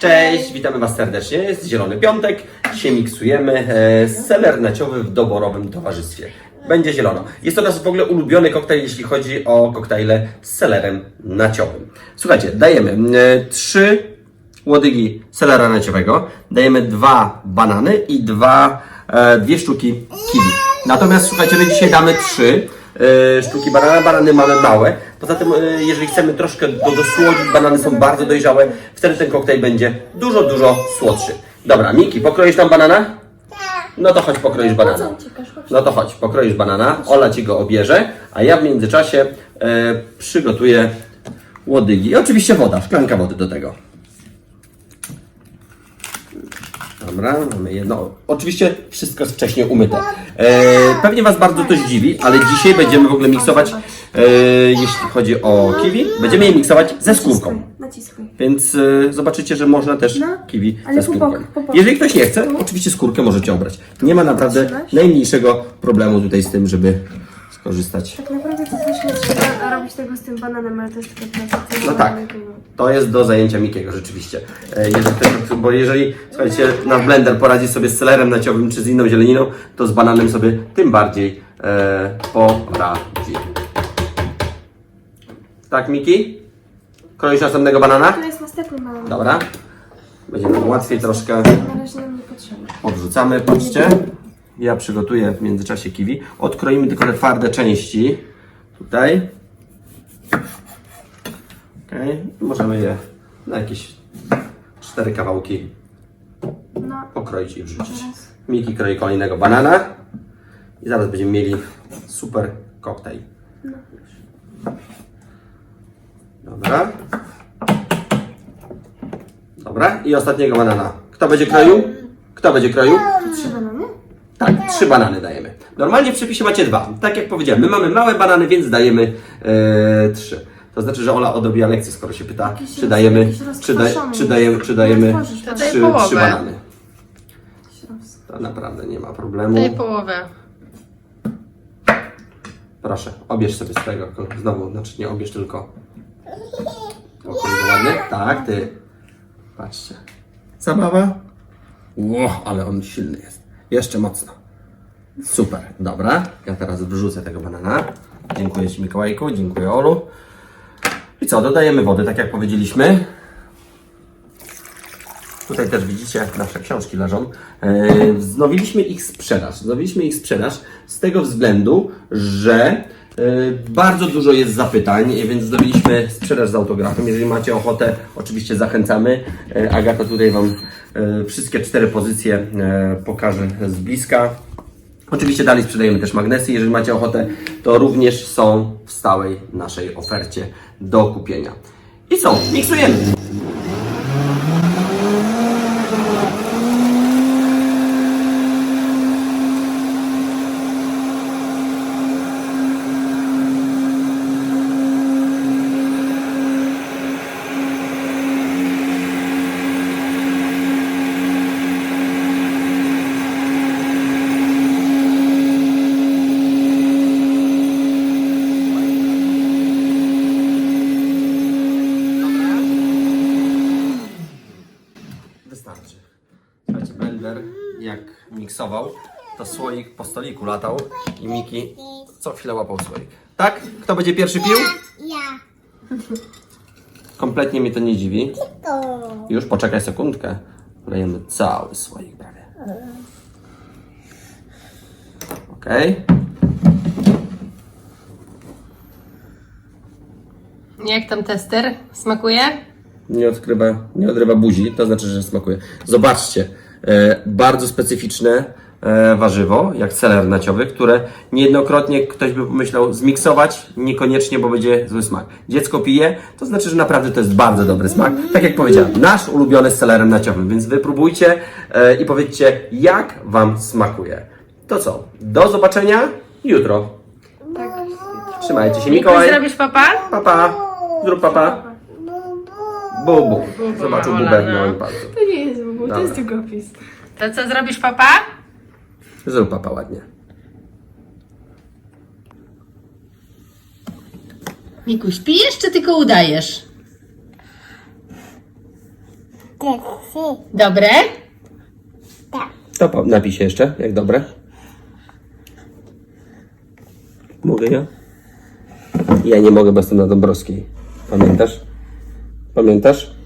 Cześć, witamy Was serdecznie. Jest Zielony Piątek. Dzisiaj miksujemy e, seler naciowy w doborowym towarzystwie. Będzie zielono. Jest to nasz w ogóle ulubiony koktajl, jeśli chodzi o koktajle z selerem naciowym. Słuchajcie, dajemy e, trzy łodygi selera naciowego, dajemy dwa banany i dwa, e, dwie sztuki kiwi. Natomiast słuchajcie, my dzisiaj damy trzy e, sztuki banana. Banany mamy małe. Poza tym, e, jeżeli chcemy troszkę do, dosłodzić, banany są bardzo dojrzałe, wtedy ten koktajl będzie dużo, dużo słodszy. Dobra, Miki, pokroisz tam banana? No to chodź pokroisz banana. No to chodź, pokroisz banana, Ola ci go obierze, a ja w międzyczasie e, przygotuję łodygi. I oczywiście woda, szklanka wody do tego. Dobra, mamy jedno. Oczywiście wszystko jest wcześniej umyte. E, pewnie Was bardzo to zdziwi, ale dzisiaj będziemy w ogóle miksować, e, jeśli chodzi o kiwi, będziemy je miksować ze skórką. Naciskaj. Więc e, zobaczycie, że można też No, kiwi ale ze po skórką. po. Jeżeli ktoś nie chce, oczywiście skórkę możecie obrać. Nie ma naprawdę najmniejszego problemu tutaj z tym, żeby skorzystać. Tak naprawdę to też nie trzeba robić tego z tym bananem, ale to jest tylko. No tak. To jest do zajęcia Mikiego rzeczywiście. E, Jeżeli bo jeżeli, słuchajcie, nasz blender poradzi sobie z selerem naciowym czy z inną zieleniną, to z bananem sobie tym bardziej e, poradzi. Tak, Miki? Kroisz następnego banana? To jest następny banan. Dobra. Będzie nam łatwiej troszkę. Na razie nam nie potrzeba. Odrzucamy, patrzcie. Ja przygotuję w międzyczasie kiwi. Odkroimy tylko te twarde części. Tutaj. Okay. Możemy je na jakieś cztery kawałki No, pokroić i wrzucić. Miki kroi kolejnego banana. I zaraz będziemy mieli super koktajl. No. Dobra. Dobra. I ostatniego banana. Kto będzie kroił? Kto będzie kroił? Tak, trzy banany dajemy. Normalnie w przepisie macie dwa. Tak jak powiedziałem, my mamy małe banany, więc dajemy e, trzy. To znaczy, że Ola odrobiła lekcję, skoro się pyta, Jakiś czy roz- dajemy, jakiś czy, da, rozkwaszony czy dajemy, czy dajemy Nie otworzysz To tego. daj trzy, połowę. trzy banany. To naprawdę nie ma problemu. Daj połowę. Proszę, obierz sobie swojego. Znowu, znaczy nie obierz, tylko. O, kurde, ładny? Tak, ty. Patrzcie. Zabawa? Ło, ale on silny jest. Jeszcze mocno. Super, dobra. Ja teraz wrzucę tego banana. Dziękuję Ci Mikołajku, dziękuję Olu. I co, dodajemy wody, tak jak powiedzieliśmy. Tutaj też widzicie, nasze książki leżą. E, Wznowiliśmy ich sprzedaż. Wznowiliśmy ich sprzedaż z tego względu, że bardzo dużo jest zapytań, więc wznowiliśmy sprzedaż z autografem. Jeżeli macie ochotę, oczywiście zachęcamy. E, Agata tutaj Wam e, wszystkie cztery pozycje e, pokaże z bliska. Oczywiście dalej sprzedajemy też magnesy. Jeżeli macie ochotę, to również są w stałej naszej ofercie do kupienia. I co? Miksujemy! Blender jak miksował, to słoik po stoliku latał i Miki co chwilę łapał słoik. Tak? Kto będzie pierwszy pił? Ja. Kompletnie mnie to nie dziwi. Już poczekaj sekundkę. Lejemy cały słoik prawie. Okej. Jak tam tester? Smakuje? Nie odkrywa, nie odrywa buzi, to znaczy, że smakuje. Zobaczcie, bardzo specyficzne e, warzywo, jak seler naciowy, które niejednokrotnie ktoś by pomyślał zmiksować, niekoniecznie, bo będzie zły smak. Dziecko pije, to znaczy, że naprawdę to jest bardzo dobry smak. Tak jak powiedziałem, nasz ulubiony z selerem naciowym, więc wypróbujcie e, i powiedzcie, jak Wam smakuje. To co, do zobaczenia jutro. Trzymajcie się, Mikołaj. Mikołaj. zrobisz papa? Papa, zrób papa. Bubu. Zobaczył no. na moim palcu. To nie jest Dobra. to jest długopis. To co zrobisz papa? Zrób papa ładnie. Mikuś, pijesz czy tylko udajesz? Tesy. Dobre? Tak. To po- napiszę jeszcze, jak dobre. Mogę ja? Ja nie mogę bez na Dąbrowskiej. Pamiętasz? Pamiętasz?